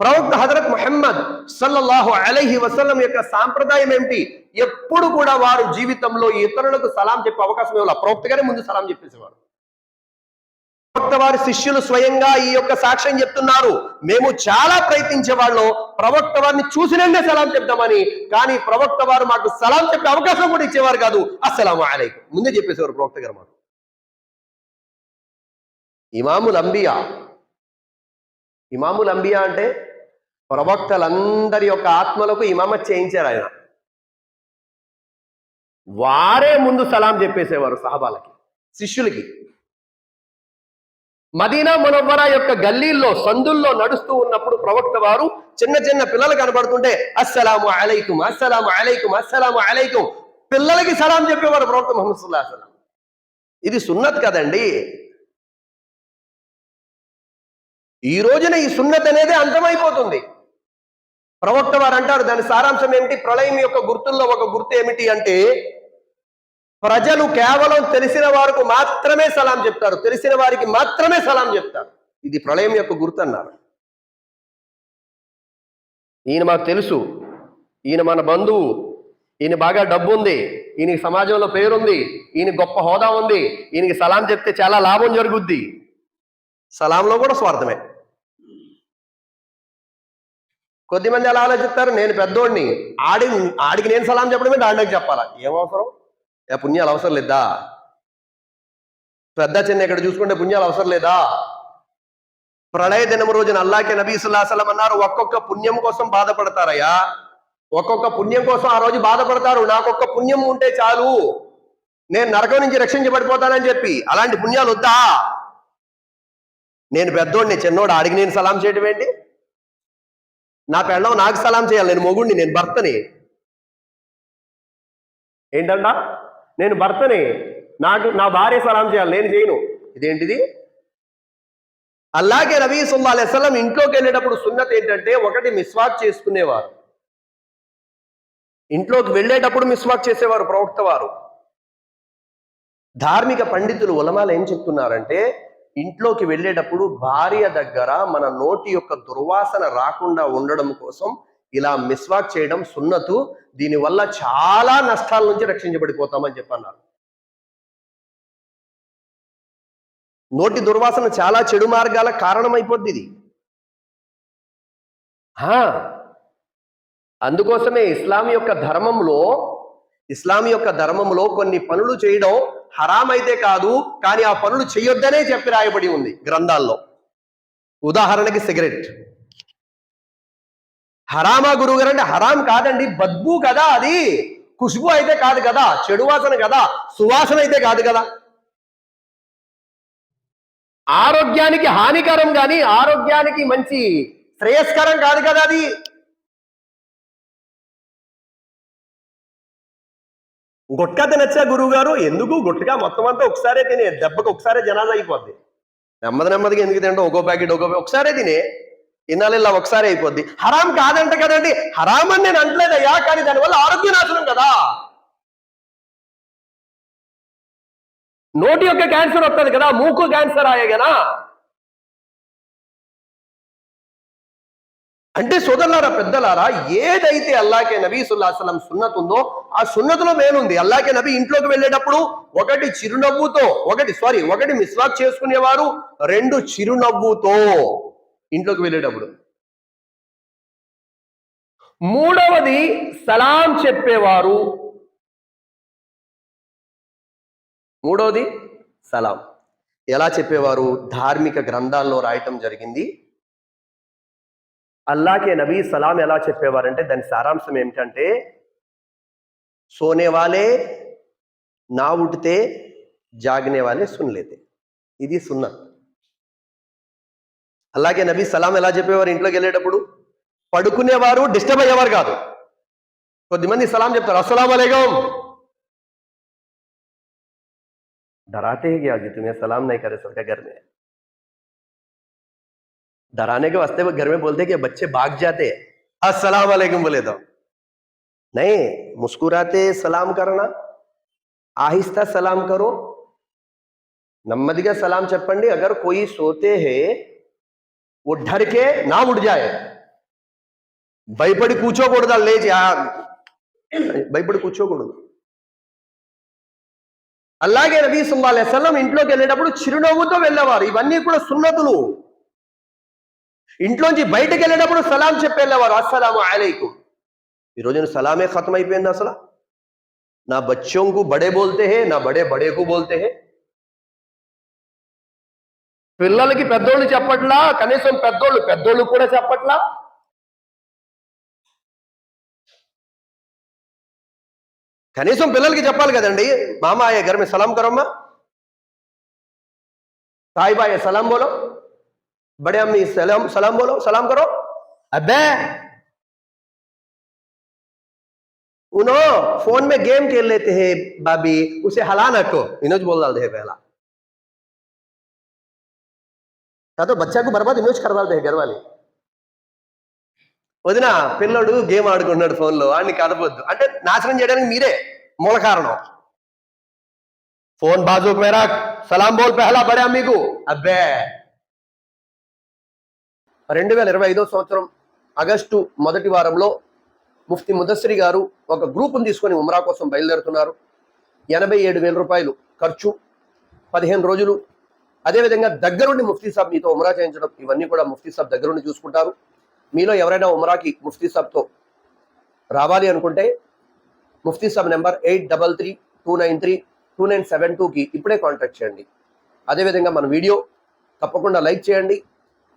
ప్రవక్త హజరత్ మొహమ్మద్ సల్లల్లాహు అలహి వసల్లం యొక్క సాంప్రదాయం ఏమిటి? ఎప్పుడు కూడా వారు జీవితంలో ఇతరులకు సలాం చెప్పే అవకాశం ఇవ్వాలి ప్రవక్తగానే ముందు సలాం చెప్పేసేవారు. ప్రవక్త వారి శిష్యులు స్వయంగా ఈ యొక్క సాక్ష్యం చెప్తున్నారు. మేము చాలా ప్రయత్నించే వాళ్ళు. ప్రవక్త వారిని చూసినందే సలాం చెప్తామని కానీ ప్రవక్త వారు మాకు సలాం చెప్పే అవకాశం కూడా ఇచ్చేవారు కాదు. అస్సలం అలైకు. ముందే చెప్పేసేవారు ప్రవక్త గారు మాకు. ఇమాముల్ అంబియా. ఇమాముల్ అంబియా అంటే ప్రవక్తలందరి యొక్క ఆత్మలకు ఇమామత్ చేయించారు ఆయన. వారే ముందు సలాం చెప్పేసేవారు సహబాలకి శిష్యులకి. మదీనా మునవ్వర యొక్క గల్లీల్లో సందుల్లో నడుస్తూ ఉన్నప్పుడు ప్రవక్త వారు చిన్న చిన్న పిల్లలు కనబడుతుంటే అస్సలాము అలైకుం అస్సలాము అలైకుం అస్సలాము అలైకుం పిల్లలకి సలాం చెప్పేవారు ప్రవక్త ముహమ్మద్ సుల్లా సలాం ఇది సున్నత్ కదండి. ఈ రోజున ఈ సున్నత్ అనేది అంతమైపోతుంది. ప్రవక్త వారు అంటారు దాని సారాంశం ఏమిటి? ప్రళయం యొక్క గుర్తుల్లో ఒక గుర్తు ఏమిటి అంటే ప్రజలు కేవలం తెలిసిన వారికి మాత్రమే సలాం చెప్తారు. తెలిసిన వారికి మాత్రమే సలాం చెప్తారు. ఇది ప్రళయం యొక్క గుర్తు అన్నారు. ఈయన మాకు తెలుసు. ఈయన మన బంధువు. ఈయన బాగా డబ్బు ఉంది. ఈయనకి సమాజంలో పేరుంది ఈయన గొప్ప హోదా ఉంది. ఈయనకి సలాం చెప్తే చాలా లాభం జరుగుద్ది. సలాంలో కూడా స్వార్థమే. కొద్దిమంది ఎలా ఆలోచిస్తారు? నేను పెద్దోడిని. ఆడి ఆడికి నేను సలాం చెప్పడమే దాంట్లోకి చెప్పాలా? ఏం అవసరం? ఏ పుణ్యాలు అవసరం లేదా? పెద్ద చిన్న ఇక్కడ చూసుకుంటే పుణ్యాలు అవసరం లేదా? ప్రళయ దినం రోజున అల్లాకే నబీ సుల్లాసలం అన్నారు ఒక్కొక్క పుణ్యం కోసం బాధపడతారయ్యా. ఒక్కొక్క పుణ్యం కోసం ఆ రోజు బాధపడతారు. నాకొక్క పుణ్యం ఉంటే చాలు. నేను నరకం నుంచి రక్షించబడిపోతానని చెప్పి. అలాంటి పుణ్యాలు వద్దా? నేను పెద్దోడిని చిన్నోడు ఆడికి నేను సలాం చేయడం ఏంటి? నా పెళ్ళం నాకు సలాం చేయాలి నేను మొగుడిని నేను భర్తని. ఏంటంట? నేను భర్తని నాకు నా భార్య సలాం చేయాలి నేను చేయను. ఇదేంటిది? అలాగే నబీ సుల్లా అసలం ఇంట్లోకి వెళ్ళేటప్పుడు సున్నత్ ఏంటంటే ఒకటి మిస్వాక్ చేసుకునేవారు. ఇంట్లోకి వెళ్ళేటప్పుడు మిస్వాక్ చేసేవారు ప్రవక్త వారు. ధార్మిక పండితులు ఉలమాలు ఏం చెప్తున్నారంటే ఇంట్లోకి వెళ్ళేటప్పుడు భార్య దగ్గర మన నోటి యొక్క దుర్వాసన రాకుండా ఉండడం కోసం ఇలా మిస్వాక్ చేయడం సున్నతు దీనివల్ల చాలా నష్టాల నుంచి రక్షించబడిపోతామని చెప్పన్నారు. నోటి దుర్వాసన చాలా చెడు మార్గాల కారణమైపోద్ది ఇది. అందుకోసమే ఇస్లాం యొక్క ధర్మంలో ఇస్లాం యొక్క ధర్మంలో కొన్ని పనులు చేయడం హరాం అయితే కాదు కానీ ఆ పనులు చేయొద్దనే చెప్పి రాయబడి ఉంది గ్రంథాల్లో. ఉదాహరణకి సిగరెట్. హరామా గురువు గారు అంటే హరాం కాదండి బద్బు కదా అది. ఖుష్బు అయితే కాదు కదా చెడు వాసన కదా సువాసన అయితే కాదు కదా. ఆరోగ్యానికి హానికరం కానీ ఆరోగ్యానికి మంచి శ్రేయస్కరం కాదు కదా అది. గుట్కా తినచ్చా గురువు గారు ఎందుకు? గుట్కా మొత్తం అంతా ఒకసారే తినే దెబ్బకు ఒకసారే జనాలు అయిపోద్ది. నెమ్మది నెమ్మదిగా ఎందుకు తింటాం? ఒక్కో ప్యాకెట్ ఒక్కో ఒకసారే తినే. ఇన్నాళ్ళు ఇలా ఒకసారి అయిపోద్ది. హరాం కాదంట కదండి. హరాం అని నేను అంటలేదయ్యా కానీ దానివల్ల ఆరోగ్య నాశనం కదా. నోటి యొక్క క్యాన్సర్ వస్తుంది కదా మూకు క్యాన్సర్ ఆయగనా? అంటే సోదరులారా పెద్దలారా ఏదైతే అల్లాకే నబీ సుల్లాసలం సున్నత్ ఉందో ఆ సున్నతలో మేలుంది. అల్లాకే నబీ ఇంట్లోకి వెళ్ళేటప్పుడు ఒకటి చిరునవ్వుతో ఒకటి సారీ ఒకటి మిస్వాక్ చేసుకునేవారు రెండు చిరునవ్వుతో ఇంట్లోకి వెళ్ళేటప్పుడు. మూడవది సలాం చెప్పేవారు. మూడవది సలాం. ఎలా చెప్పేవారు? ధార్మిక గ్రంథాల్లో రాయటం జరిగింది. అల్లాకే నబీ సలాం ఎలా చెప్పేవారంటే దాని సారాంశం ఏమిటంటే సోనే వాలే నా ఉఠితే జాగనే వాలే సున్ లేతే ఇది సున్నత్ అలాగే నబీ సలాం ఎలా చెప్పేవారు ఇంట్లోకి వెళ్ళేటప్పుడు పడుకునేవారు డిస్టర్బ్ అయ్యేవారు కాదు కొద్దిమంది సలాం చెప్తారు అస్సలాం అలైకుం डराते हैं क्या जी तुम्हें सलाम नहीं करे सबके घर में डराने के वास्ते वो घर में बोलते हैं कि बच्चे भाग जाते हैं अस्सलाम वालेकुम बोले तो नहीं मुस्कुराते सलाम करना आहिस्ता सलाम करो నెమ్మదిగా సలాం చెప్పండి అగర్ కోయి సోతే హే वो डर के ना उठ जाए భయపడి కూర్చోకూడదు వాళ్ళు లేచి ఆ, భయపడి కూర్చోకూడదు అలాగే నబీ సుల్లా అలైస్లం ఇంట్లోకి వెళ్ళేటప్పుడు చిరునవ్వుతో వెళ్ళేవారు ఇవన్నీ కూడా సున్నతులు ఇంట్లోంచి బయటకు వెళ్ళేటప్పుడు సలాం చెప్పేళ్ళేవారు అస్సలాము అలైకు. ఈరోజు సలామే ఖతం అయిపోయింది అసలు. నా బచ్చోంకు బడే బోల్తే హే నా బడే బడేకు బోల్తే హే. పిల్లలకి పెద్దోళ్ళు చెప్పట్లా కనీసం పెద్దోళ్ళు పెద్దోళ్ళు కూడా చెప్పట్లా? కనీసం పిల్లలకి చెప్పాలి కదండి. మామ ఆయే గర్మే సలాం కరమ్మా? సాయిబాయే సలాం బోలో? बड़े अम्मी सलाम सलाम बोलो सलाम करो अबे उनो फोन में गेम खेल लेते हैं भाभी उसे हला न को इनोज बोल डालते हैं पहला या तो बच्चा को बर्बाद इनोज कर डालते हैं घर वाले వదిన పిల్లడు గేమ్ ఆడుకున్నాడు ఫోన్లో వాడిని కదపొద్దు అంటే నాశనం చేయడానికి మీరే మూల కారణం ఫోన్ బాజూక్ మేరా సలాం బోల్ పెహలా బడే మీకు అబ్బే రెండు వేల ఇరవై ఐదో సంవత్సరం ఆగస్టు మొదటి వారంలో ముఫ్తి ముదస్సిరి గారు ఒక గ్రూపును తీసుకొని ఉమ్రా కోసం బయలుదేరుతున్నారు. ఎనభై ఏడు వేల రూపాయలు ఖర్చు పదిహేను రోజులు. అదేవిధంగా దగ్గరుండి ముఫ్తీ సాబ్ మీతో ఉమ్రా చేయించడం ఇవన్నీ కూడా ముఫ్తీ సాబ్ దగ్గరుండి చూసుకుంటారు. మీలో ఎవరైనా ఉమ్రాకి ముఫ్తీ సాబ్తో రావాలి అనుకుంటే Mufti Sahab number eight double three two nine three two nine seven టూకి ఇప్పుడే కాంటాక్ట్ చేయండి. అదేవిధంగా మన వీడియో తప్పకుండా లైక్ చేయండి.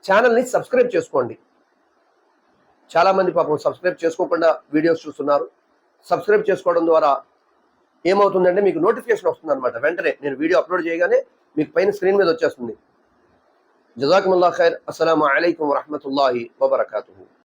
ఛానల్ని సబ్స్క్రైబ్ చేసుకోండి. చాలామంది పాపం సబ్స్క్రైబ్ చేసుకోకుండా వీడియోస్ చూస్తున్నారు. సబ్స్క్రైబ్ చేసుకోవడం ద్వారా ఏమవుతుందంటే మీకు నోటిఫికేషన్ వస్తుంది అనమాట వెంటనే నేను వీడియో అప్లోడ్ చేయగానే మీకు పైన స్క్రీన్ మీద వచ్చేస్తుంది. జజాకుముల్లా ఖైర్. అస్సలం అయికం వరహమతుల్లాహి వబర్కాతు